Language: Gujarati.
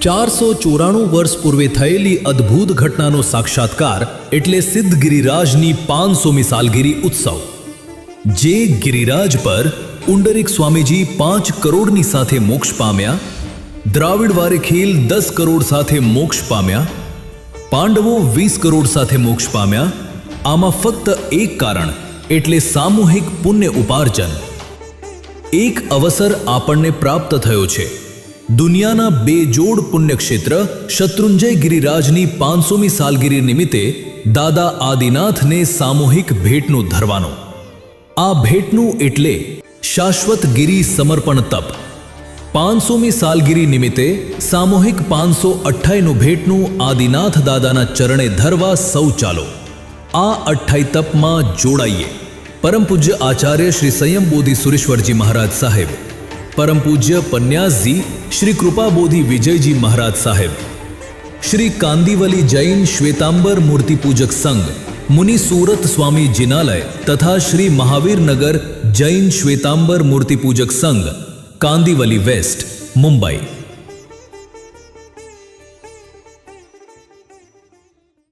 ચારસો ચોરાણું વર્ષ પૂર્વે થયેલી અદ્ભુત ઘટનાનો સાક્ષાત્કાર એટલે સિદ્ધ ગિરિરાજની પાંચસોમી સાલગીરી ઉત્સવ. જે ગિરિરાજ પર ઉંડરીક સ્વામીજી પાંચ કરોડની સાથે મોક્ષ પામ્યા, દ્રાવિડ વારેખીલ દસ કરોડ સાથે મોક્ષ પામ્યા, પાંડવો વીસ કરોડ સાથે મોક્ષ પામ્યા, આમાં ફક્ત એક કારણ એટલે સામૂહિક પુણ્ય ઉપાર્જન. એક અવસર આપણને પ્રાપ્ત થયો છે. દુનિયાના બે જોડ પુણ્યક્ષેત્ર શત્રુંજય ગિરિરાજની પાંચસોમી સાલગીરી નિમિત્તે દાદા આદિનાથને સામૂહિક ભેટનું ધરવાનો. આ ભેટનું એટલે શાશ્વત ગિરી સમર્પણ તપ. પાંચસોમી સાલગીરી નિમિત્તે સામૂહિક પાંચસો અઠ્ઠાઈનું ભેટનું આદિનાથ દાદાના ચરણે ધરવા સૌ ચાલો. આ અઠ્ઠાઈ તપમાં જોડાઈએ. પરમ પૂજ્ય આચાર્ય શ્રી સંયમ બોધિ સુરેશ્વરજી મહારાજ સાહેબ પરમ પૂજ્ય પન્યાસજી શ્રી કૃપાબોધિ વિજયજી મહારાજ સાહેબ. શ્રી કાંદીવલી જૈન શ્વેતાંબર મૂર્તિ પૂજક સંઘ, મુનિ સુરત સ્વામી જિનાલય તથા શ્રી મહાવીરનગર જૈન શ્વેતાંબર મૂર્તિ પૂજક સંઘ, કાંદીવલી વેસ્ટ, મુંબઈ.